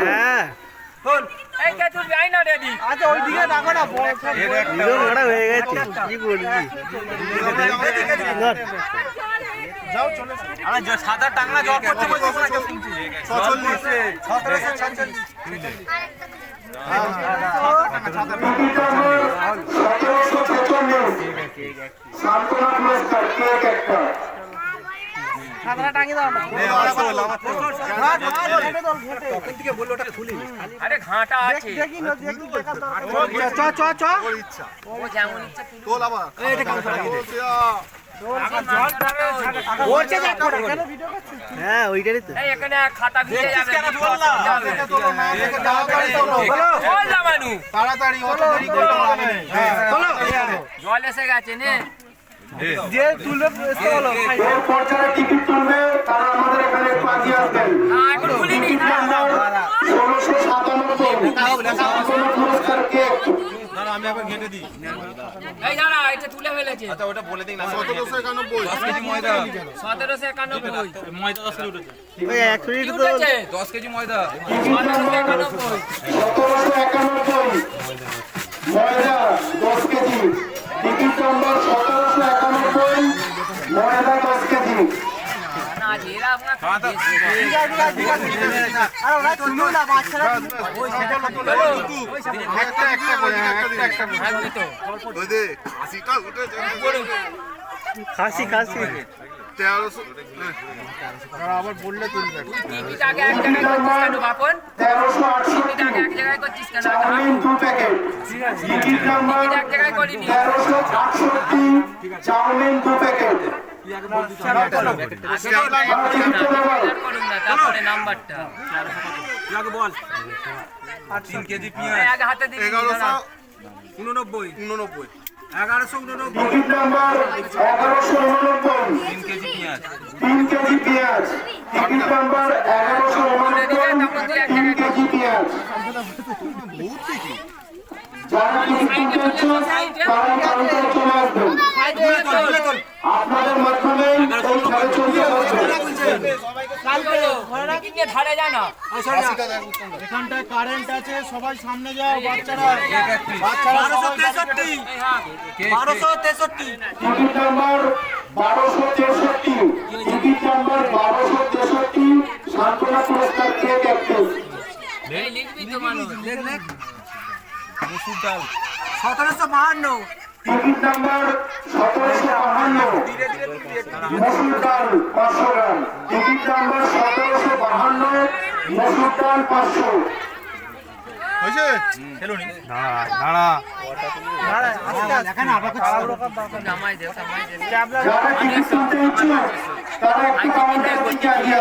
হ্যাঁ কে আচ্ছা বড় হয়ে কি। সাদা টাংলা জল করতে বলছিস না কেউ শুনছি সাদরা টাঙিয়ে দাও না। আরে ঘাটা আছে। দেখি না দেখি দেখা দরকার চ চ চ ও যেমন ইচ্ছা ওরছে দেখ করে কেন ভিডিও হ্যাঁ ওইটারই তো। এখানে খাতা ভিজে যাবে বল। না তাড়াতাড়ি অত দেরি করলে হবে না। হ্যাঁ, জল এসে গেছে নে। যে তুলবে এরপর যারা টিকিট তুলবে তারা আমাদের এখানে একটু আগিয়ে আসবেন না এখন খুলিনি না ষোলোশো সাতানব্বই পুরস্কার কেক আমি আবার ঘেটে দিই এই দাঁড়া এটা তুলে ফেলেছে উঠেছে দশ কেজি ময়দা সতেরোশো একানব্বই সতেরোশো একানব্বই ময়দা খাসি খাসি তেরোশো। আবার বললে তুলবে চাউমিন দু প্যাকেট উননব্বই। উননব্বই। এগারোশো উননব্বই। এগারোশো উননব্বই। তিন কেজি পেঁয়াজ। তিন কেজি পেঁয়াজ। টিকিট নম্বর এগারোশো উননব্বই। তিন কেজি পেঁয়াজ। যারা টিকিট কিনতে ইচ্ছুক তারা কাউন্টারে চলে আসবেন আপনাদের মাধ্যমে এই খেলা চলতে থাকবে টিকিট নিয়ে ধারে। যায় না এখানটায় কারেন্ট আছে সবাই সামনে যাও বাচ্চারা। বাচ্চারা হ্যাঁ বারোশো তেষট্টি। টিকিট নম্বর বারোশো তেষট্টি। টিকিট নম্বর বারোশো তেষট্টি। সান্ত্বনা পুরস্কার কেক একটি এই লিখবি তো মানুষ। মসুর ডাল। সতেরোশো বাহান্ন। টিকিট নম্বর সতেরোশো বাহান্ন। মসুর ডাল পাঁচশো গ্রাম। টিকিট নম্বর সতেরোশো বাহান্ন মসুর ডাল পাঁচশো যারা টিকিট কিনতে ইচ্ছুক তারা একটু কাউন্টারের দিকে এগিয়ে